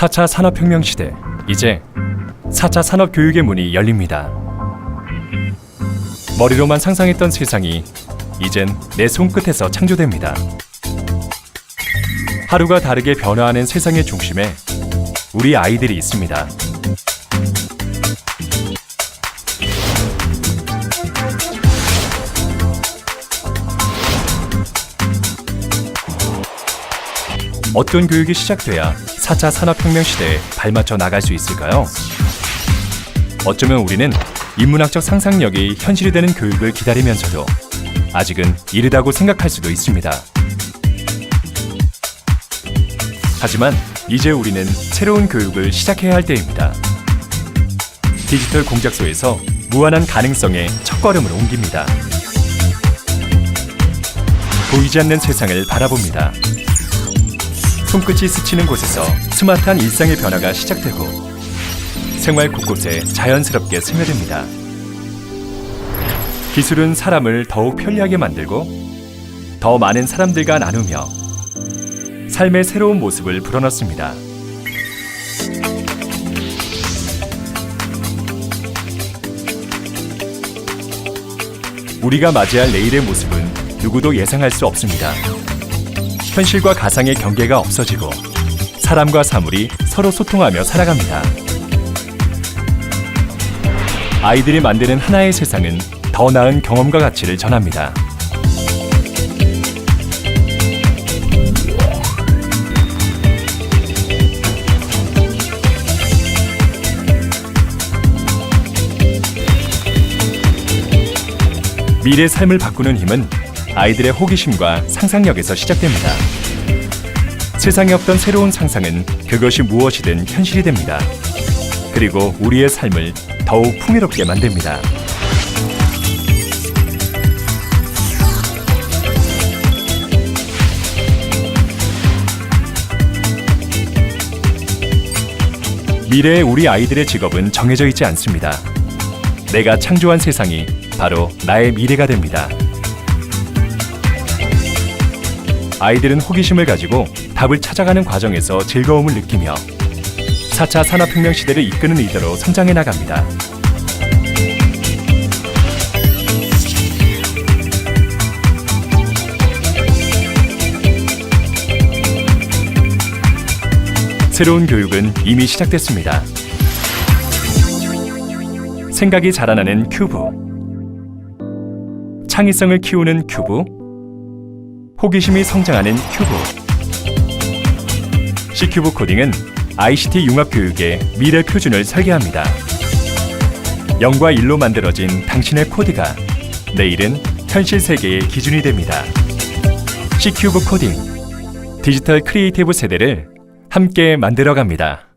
4차 산업혁명 시대 이제 4차 산업교육의 문이 열립니다. 머리로만 상상했던 세상이 이젠 내 손끝에서 창조됩니다. 하루가 다르게 변화하는 세상의 중심에 우리 아이들이 있습니다. 어떤 교육이 시작돼야 4차 산업혁명 시대에 발맞춰 나갈 수 있을까요? 어쩌면 우리는 인문학적 상상력이 현실이 되는 교육을 기다리면서도 아직은 이르다고 생각할 수도 있습니다. 하지만 이제 우리는 새로운 교육을 시작해야 할 때입니다. 디지털 공작소에서 무한한 가능성의 첫걸음을 옮깁니다. 보이지 않는 세상을 바라봅니다. 손끝이 스치는 곳에서 스마트한 일상의 변화가 시작되고 생활 곳곳에 자연스럽게 스며듭니다. 기술은 사람을 더욱 편리하게 만들고 더 많은 사람들과 나누며 삶의 새로운 모습을 불어넣습니다. 우리가 맞이할 내일의 모습은 누구도 예상할 수 없습니다. 현실과 가상의 경계가 없어지고 사람과 사물이 서로 소통하며 살아갑니다. 아이들이 만드는 하나의 세상은 더 나은 경험과 가치를 전합니다. 미래 삶을 바꾸는 힘은 아이들의 호기심과 상상력에서 시작됩니다. 세상에 없던 새로운 상상은 그것이 무엇이든 현실이 됩니다. 그리고 우리의 삶을 더욱 풍요롭게 만듭니다. 미래의 우리 아이들의 직업은 정해져 있지 않습니다. 내가 창조한 세상이 바로 나의 미래가 됩니다. 아이들은 호기심을 가지고 답을 찾아가는 과정에서 즐거움을 느끼며 4차 산업혁명 시대를 이끄는 리더로 성장해 나갑니다. 새로운 교육은 이미 시작됐습니다. 생각이 자라나는 큐브. 창의성을 키우는 큐브. 호기심이 성장하는 큐브. C큐브 코딩은 ICT 융합 교육의 미래 표준을 설계합니다. 0과 1로 만들어진 당신의 코드가 내일은 현실 세계의 기준이 됩니다. C큐브 코딩 디지털 크리에이티브 세대를 함께 만들어 갑니다.